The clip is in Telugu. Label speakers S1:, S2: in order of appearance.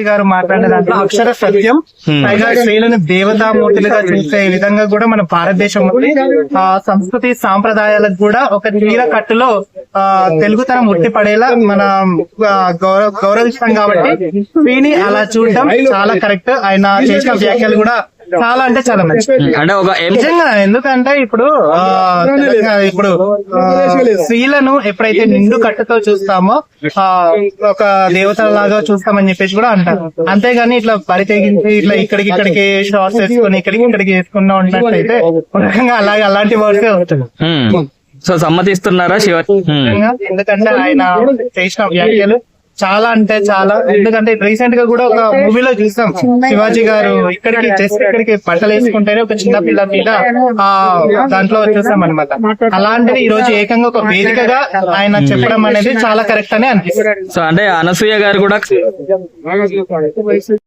S1: గారు మాట్లాడిన దాంట్లో అక్షర సత్యం పైగా స్త్రీలను దేవతామూర్తులుగా చూసే విధంగా కూడా మన భారతదేశం ఉంది ఆ సంస్కృతి సాంప్రదాయాలకు కూడా ఒక తీర కట్టులో ఆ తెలుగుతనం ఉట్టిపడేలా మన గౌరవ గౌరవిస్తాం కాబట్టి స్త్రీని అలా చూడటం చాలా కరెక్ట్. ఆయన చేసిన వ్యాఖ్యలు కూడా చాలా అంటే చాలా మంచి
S2: అంటే ఒక
S1: నిజంగా ఎందుకంటే ఇప్పుడు ఇప్పుడు స్త్రీలను ఎప్పుడైతే నిండు కట్టుతో చూస్తామో ఆ ఒక దేవతల లాగా చూస్తామని చెప్పేసి కూడా అంటారు. అంతేగాని ఇట్లా బరి తెగించి ఇట్లా ఇక్కడికి ఇక్కడికి షార్ట్స్ వేసుకొని ఇక్కడికి ఇక్కడికి వేసుకున్నా ఉన్నట్లయితే ఒక రకంగా అలాగే అలాంటి వర్డ్స్ అవుతుంది.
S2: సో సమ్మతిస్తున్నారా శివ.
S1: ఎందుకంటే ఆయన చేసిన వ్యాఖ్యలు చాలా అంటే చాలా ఎందుకంటే రీసెంట్గా కూడా ఒక మూవీలో చూసాం. శివాజీ గారు ఇక్కడికి జస్ట్ ఇక్కడికి బట్టలు వేసుకుంటేనే ఒక చిన్న పిల్ల మీద ఆ దాంట్లో చూసాం అనమాట అలాంటిది ఈ రోజు ఏకంగా ఒక వేదికగా ఆయన చెప్పడం అనేది చాలా కరెక్ట్ అని అనిపిస్తుంది.
S2: సో అంటే అనసూయ గారు కూడా